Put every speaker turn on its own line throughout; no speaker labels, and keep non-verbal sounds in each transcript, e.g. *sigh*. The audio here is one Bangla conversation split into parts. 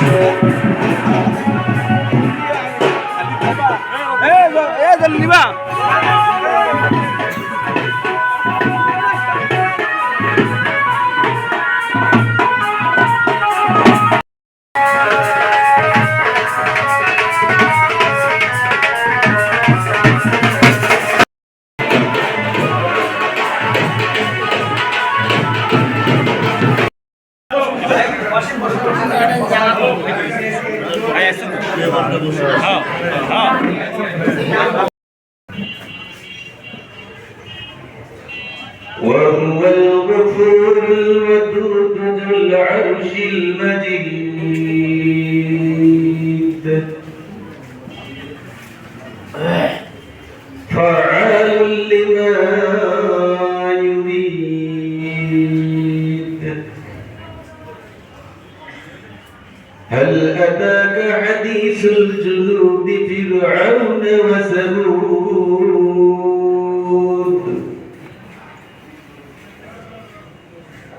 Hey, hey, hey, العرش المجيد. فعال لما يريد. هل أتاك حديث الجنود فرعون وثمود؟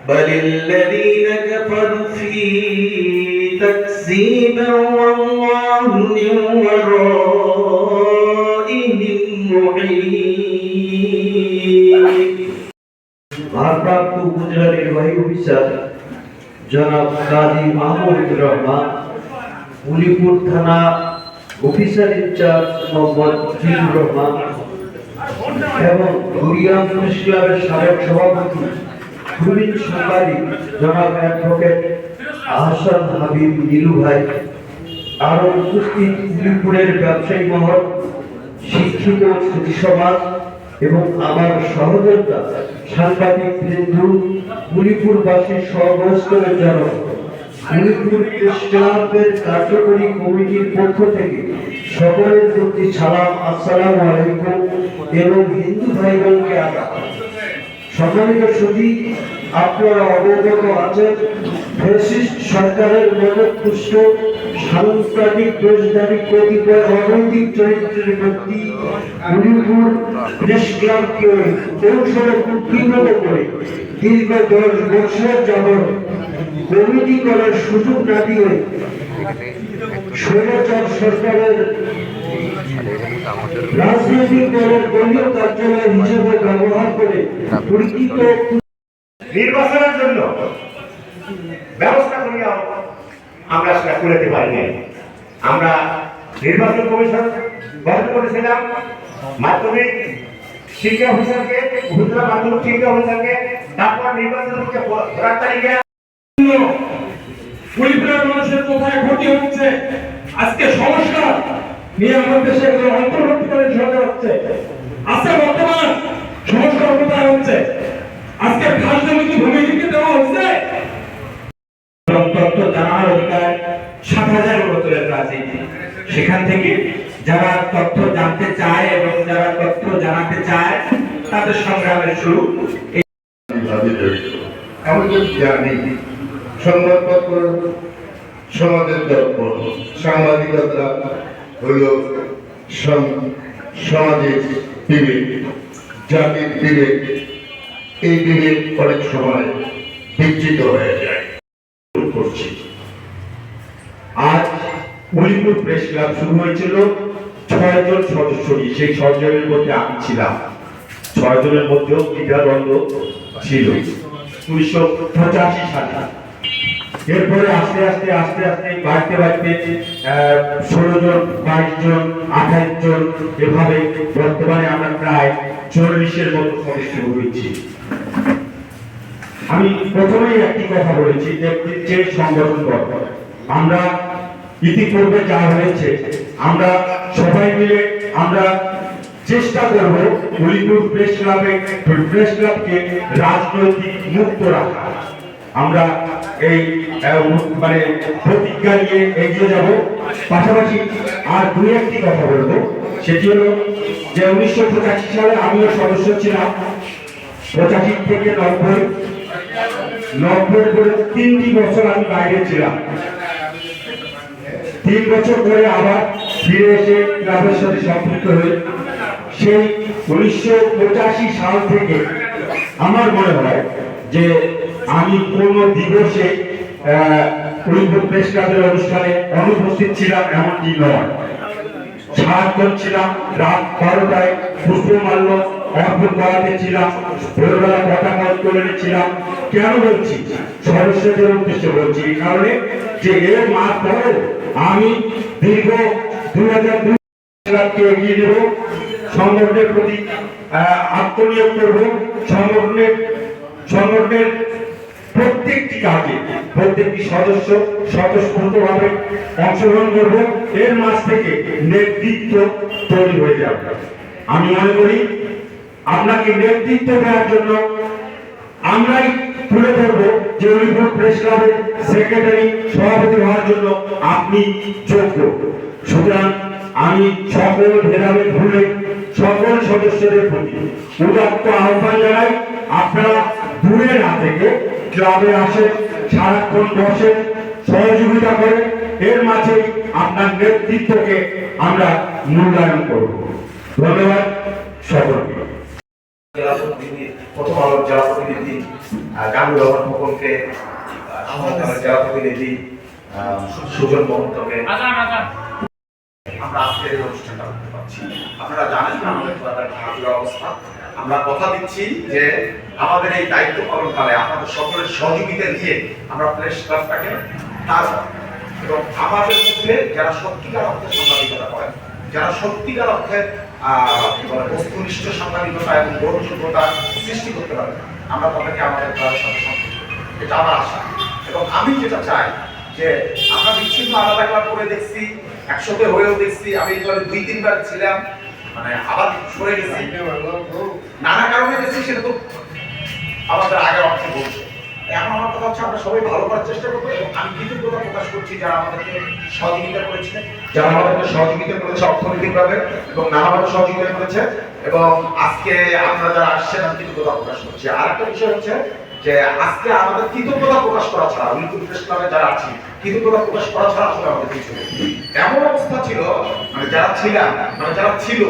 بل في تكذيب والله من ورائهم محيط
ভারপ্রাপ্ত উপজেলা নির্বাহী অফিসার জনাব কাজী মাহমুদুর রহমান উলিপুর থানা অফিসার ইনচার্জ মোহাম্মদ জিলুর রহমান এবং কুরিয়াম প্রেস ক্লাবের সাবেক সভাপতি প্রবীণ সাংবাদিক জনাব অ্যাডভোকেট আহসান হাবিব নীলু ভাই আরও উপস্থিত উলিপুরের ব্যবসায়ী মহল, শিক্ষিত সুধী সমাজ এবং আমার সহযোদ্ধা, সাংবাদিক বৃন্দু মণিপুরবাসীর সর্বস্তরের জনক। মণিপুর ক্লাবের কার্যকরী কমিটির পক্ষ থেকে সকলের প্রতি সালাম, আসসালামু আলাইকুম এবং হিন্দু ভাই বোনকে আদাব। সম্মানিত সুধী আপনারা অবগত আছেন, ফ্যাসিস্ট সরকারের সাংস্কৃতিক কতিপয় অনৈতিক চরিত্রের ব্যক্তি ক্লাবকে কৌশলে করে দীর্ঘ দশ বছর যাবৎ কমিটি করার সুযোগ না দিয়ে স্বৈরাচার সরকারের রাজনৈতিক দলের দলীয় কার্যালয় হিসেবে ব্যবহার করে পরিচিত
নির্বাচনের জন্য ব্যবস্থা করিয়া আমরা সেটা করতে পারি নাই। আমরা নির্বাচন কমিশন গঠন করেছিলাম। মাধ্যমিক শিক্ষা অফিসারকে, উপজেলা মাধ্যমিক শিক্ষা অফিসারকে, তারপর নির্বাচন করার তারিখে
পরিবারের মানুষের কোথায় ক্ষতি হচ্ছে? আজকে সমস্যা নিয়ে আমাদের দেশে অন্তর্বর্তীকালীন সরকার হচ্ছে। আজকে বর্তমান সংস্কার কোথায় হচ্ছে? আজকে জমিতে ভূমিকে দেওয়া হচ্ছে।
এবং জানার অধিকার সাত হাজার বছরের রাজনীতি সেখান থেকে যারা তথ্য জানতে চায় এবং যারা তথ্য জানাতে চায়, তাদের সংগ্রামের শুরু।
আমাদের জানি সংবাদপত্র, সমাজের দর্পণ সাংবাদিকতা হল সমাজের বিবেক, জাতির বিবেক। এই বিবেক অনেক সময় বিচ্ছিত হয়ে যায়।
করছি। আজ মণিপুর প্রেস ক্লাব শুরু হয়েছিল। ছয় জন সদস্য নিয়ে। সেই ছয় জনের মধ্যে আমি ছিলাম। ছয় জনের মধ্যেও দ্বিধাদ্বন্দ্ব ছিল। উনিশশো পঁচাশি সালে। এরপরে আস্তে আস্তে আস্তে আস্তে বাড়তে বাড়তে ষোলো জন, বাইশ জন, আঠাইশ জন এভাবে বর্তমানে আমরা প্রায় চল্লিশের মতো সদস্য হয়েছি আমি প্রথমেই একটি কথা বলেছি যে যে সংগঠন গঠন আমরা ইতিপূর্বে যা হয়েছে, আমরা সবাই মিলে আমরা চেষ্টা করব হলিপুর প্রেস ক্লাবে, প্রেস ক্লাবকে রাজনৈতিক মুক্ত রাখা আমরা এই মানে প্রতিজ্ঞা নিয়ে এগিয়ে যাব। পাশাপাশি আর দুই একটি কথা বলব, সেটি হলো যে উনিশশো পঁচাশি সালে আমিও সদস্য ছিলাম। পঁচাশি থেকে নব্বই নব্বই করে তিনটি বছর আমি বাইরে ছিলাম। তিন বছর পরে আবার ফিরে এসে ক্লাবের সাথে সম্পৃক্ত হয়ে সেই উনিশশো পঁচাশি সাল থেকে আমার মনে হয় যে আমি কোন দিবসে অনুষ্ঠানে অনুপস্থিত ছিলাম এমনটি নয়। সারাক্ষণ ছিলাম, রাত বারোটায় পুষ্পমাল্য অর্পণ করাতে ছিলাম, ভোরবেলা করে ছিলাম কেন বলছি? সদস্যদের উদ্দেশ্যে বলছি। এই কারণে যে এর মাস পরেও আমি দীর্ঘ দুই হাজার দুই ক্লাবকে এগিয়ে দেব সংগঠনের প্রতি আত্মনিয়োগ করব। সংগঠনের সংগঠনের প্রত্যেকটি কাজে প্রত্যেকটি সদস্য স্বতঃস্ফূর্তভাবে অংশগ্রহণ করব। এর মাঝ থেকে নেতৃত্ব তৈরি হয়ে যাবে। আমি মনে করি আপনাকে নেতৃত্ব দেওয়ার জন্য আমরাই তুলে ধরবো যে উলিপুর প্রেস ক্লাবের সেক্রেটারি সভাপতি হওয়ার জন্য আপনি যোগ্য। সুতরাং আমি সকল ভেদাভেদ ভুলে, সকল সদস্যদের প্রতি উদাত্ত আহ্বান জানাই, আপনারা দূরে না থেকে ক্লাবে আসেন, সারাক্ষণ বসেন, সহযোগিতা করে, এর মাঝে আপনার নেতৃত্বকে আমরা মূল্যায়ন করব। ধন্যবাদ সকলকে।
প্রথম আলোর জেলা প্রতিনিধি রহমান খোকনকে জেলা প্রতিনিধি সুজন মহন্তকে আমরা আজকের অনুষ্ঠানটা করতে পারছি। আপনারা জানেন না আমাদের খেলাধুলার অবস্থা। আমরা কথা দিচ্ছি যে আমাদের এই দায়িত্ব পালনকালে আপনাদের সকলের সহযোগিতা নিয়ে আমরা প্রেস ক্লাবটাকে তার এবং আমাদের মধ্যে যারা সত্যিকার অর্থে সাংবাদিকতা করেন যারা সত্যিকার অর্থে বস্তুনিষ্ঠ সাংবাদিকতা এবং গ্রহণযোগ্যতা সৃষ্টি করতে পারেন আমরা তাদেরকে আমাদের ক্লাবের সাথে সম্পৃক্ত এটা আমার আশা। এবং আমি যেটা চাই যে আমরা বিচ্ছিন্ন আলাদা ক্লাব করে দেখছি একসাথে হয়েও দেখছি। আমি এবারে দুই, তিনবার ছিলাম মানে আবার সরে গেছি। নানা কারণে গেছি সেটা তো আমাদের আগের অর্থে বলছে। এখন আমার কথা হচ্ছে আমরা সবাই ভালো করার চেষ্টা করব এবং আমি কৃতজ্ঞতা প্রকাশ করছি যারা আমাদেরকে সহযোগিতা করেছিলেন যারা আমাদেরকে সহযোগিতা করেছে অর্থনৈতিকভাবে এবং নানাভাবে সহযোগিতা করেছে এবং আজকে আপনারা যারা আসছেন, আমি কৃতজ্ঞতা প্রকাশ করছি। আর একটা বিষয় হচ্ছে যে আজকে আমাদের কৃতজ্ঞতা প্রকাশ করা ছাড়া উইকুল ক্লাবে যারা আছি, কৃতজ্ঞতা প্রকাশ করা ছাড়া আসলে আমাদের কিছু এমন অবস্থা ছিল মানে যারা ছিলাম মানে যারা ছিল,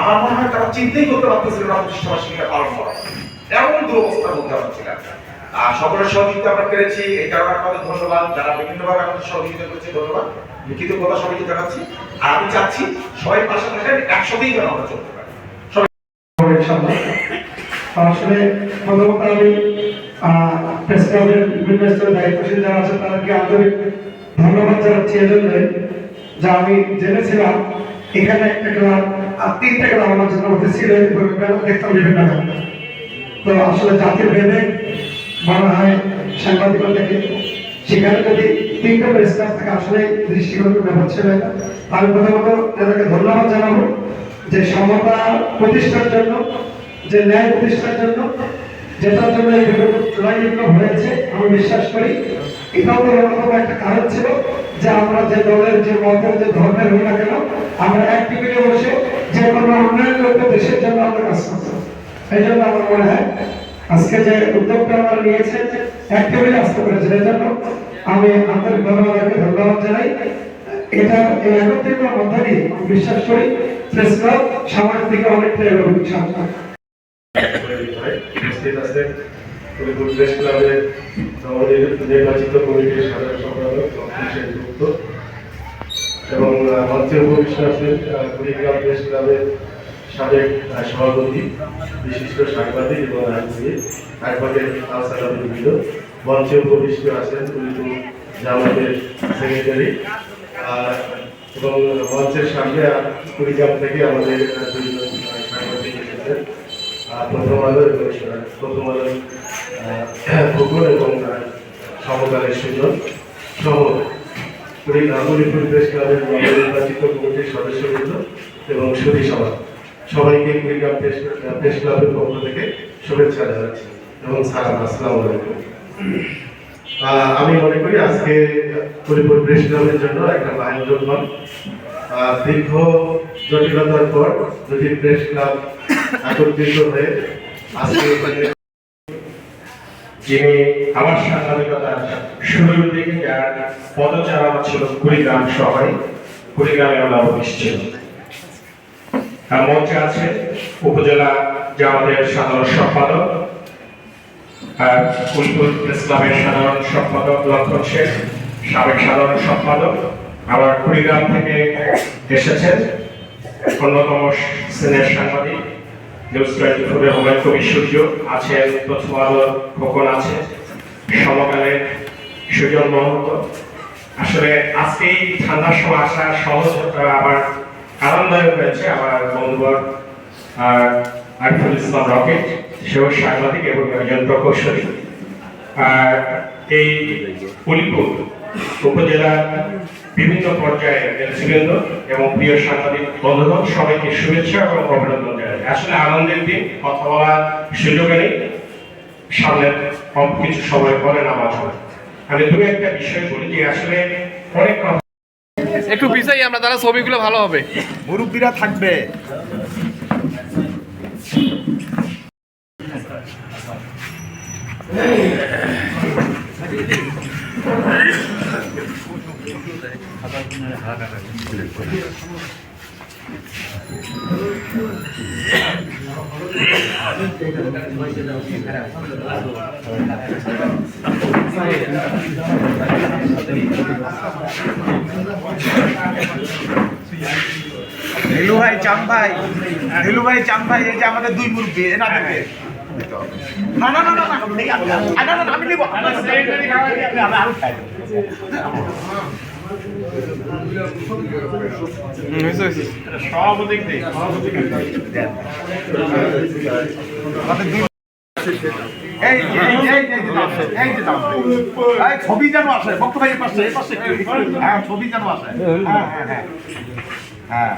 আমার মনে হয় তারা চিন্তাই করতে পারতেছিল না প্রতিষ্ঠা বার্ষিকীটা পালন করা। এমন দুরবস্থার মধ্যে আমরা ছিলাম। আর সকলের সহযোগিতা আমরা পেরেছি। এই কারণে আপনাদের ধন্যবাদ। যারা বিভিন্নভাবে আমাদের সহযোগিতা করেছে, ধন্যবাদ। কৃতজ্ঞতা সবাইকে জানাচ্ছি। আর আমি চাচ্ছি সবাই পাশে থাকেন, একসাথেই যেন আমরা চলতে পারি।
ইনশাআল্লাহ। আসলে প্রথমত আমি প্রেস ক্লাবের বিভিন্ন স্তরের দায়িত্বশীল যারা আছেন, তাদেরকে আন্তরিক ধন্যবাদ জানাচ্ছি এজন্য যে আমি জেনেছিলাম। এখানে একটা ক্লাব আর তিনটা ক্লাব আমার জন্য ছিল দেখতাম বিভিন্ন তো আসলে জাতির ভেদে বলা হয় সাংবাদিকতাকে সেখানে যদি তিনটা প্রেস ক্লাব থাকে, আসলে দৃষ্টিকোণের ব্যাপার ছিল। আমি প্রথমত তাদেরকে ধন্যবাদ জানাব যে সমতা প্রতিষ্ঠার জন্য, যে ন্যায় প্রতিষ্ঠার জন্য যেটার জন্য এই বিপ্লব হয়েছে, আমি বিশ্বাস করি। এটাও তো অন্যতম একটা কারণ ছিল যে আমরা যে দলের, যে মতের, যে ধর্মের হই না কেন, আমরা এক টিকিটে বসে যে কোনো উন্নয়ন করতে দেশের জন্য আমরা কাজ করতে এই জন্য আমার মনে হয় আজকে যে উদ্যোগটা আমরা নিয়েছেন এক টেবিলে আসতে পেরেছেন। এই জন্য আমি আন্তরিক ধন্যবাদকে ধন্যবাদ জানাই। এটা এই একত্রিত মধ্যে দিয়ে বিশ্বাস করি প্রেস ক্লাব সামনের দিকে অনেকটা এগোবে ইনশাআল্লাহ।
এবং আহ, মঞ্চে উপবিষ্ট কুড়িগ্রাম প্রেস ক্লাবের সাবেক সভাপতি বিশিষ্ট সাংবাদিক এবং আইনজীবী অ্যাডভোকেট বিল মঞ্চে উপবিষ্ট আছেন কুড়িপুর জামাতের সেক্রেটারি। এবং মঞ্চের সামনে কুড়িগ্রাম থেকে আমাদের আহ, সাংবাদিক এসেছেন। প্রথম আলো এবং প্রথম আলো এবং সমকালের সুযোগ সহ নাগরিকুল প্রেস ক্লাবের নবনির্বাচিত কমিটির সদস্যবৃন্দ এবং সুধী সভা সবাইকে কুড়িগ্রাম প্রেস প্রেস ক্লাবের পক্ষ থেকে শুভেচ্ছা জানাচ্ছি। এবং সালাম আসসালামু আলাইকুম। আমি মনে করি আজকে কুড়িপুর প্রেস ক্লাবের জন্য একটা আহ, দীর্ঘ জটিলতার পর যদি প্রেস ক্লাব একত্রিত হয়ে আজকে
যিনি আমার সাংবাদিকতার শুরুর দিকে যার পদচারণা ছিল কুড়িগ্রাম শহরে কুড়িগ্রামে আমরা অফিস ছিল। মঞ্চে আছে উপজেলা জামাতের সাধারণ সম্পাদক কুলপুর প্রেস ক্লাবের সাধারণ সম্পাদক লক্ষণ শেখ,
সাবেক সাধারণ সম্পাদক, আবার কুড়িগ্রাম থেকে এসেছেন অন্যতম সিনিয়র সাংবাদিক, নিউজ টোয়েন্টি ফোরের হুমায়ুন কবির সূর্য আছেন, প্রথম আলোর খোকন আছে সমকালের সুজন মহন্ত আসলে আজকে এই ঠান্ডার সময় আসা সহজ আবার আরামদায়ক হয়েছে আমার বন্ধুবর আর আরিফুল ইসলাম রকেট। সেও সাংবাদিক এবং একজন প্রকৌশলী। আর এই উলিপুর উপজেলার বিভিন্ন পর্যায়ে নেতৃবৃন্দ এবং প্রিয় সাংবাদিক বন্ধুগণ, সবাইকে শুভেচ্ছা এবং অভিনন্দন জানাই। আসলে আনন্দের দিন, কথা বলার সুযোগ নেই। সামনে অল্প কিছু সময় পরে নামাজ হবে আমি দু একটা বিষয় বলি যে আসলে অনেক
একটু পিছাই আমরা তাহলে ছবিগুলো ভালো হবে।
মুরব্বীরা থাকবে। *laughs* নীলু ভাই চাম ভাই ভাই চাম ভাই এই দুই মুরব্বী এ না না না আপনার এই এই যে দাম, এই ছবি যেন আসে বক্তব্য পাশে পাশে। হ্যাঁ ছবি যেন আসে হ্যাঁ হ্যাঁ হ্যাঁ হ্যাঁ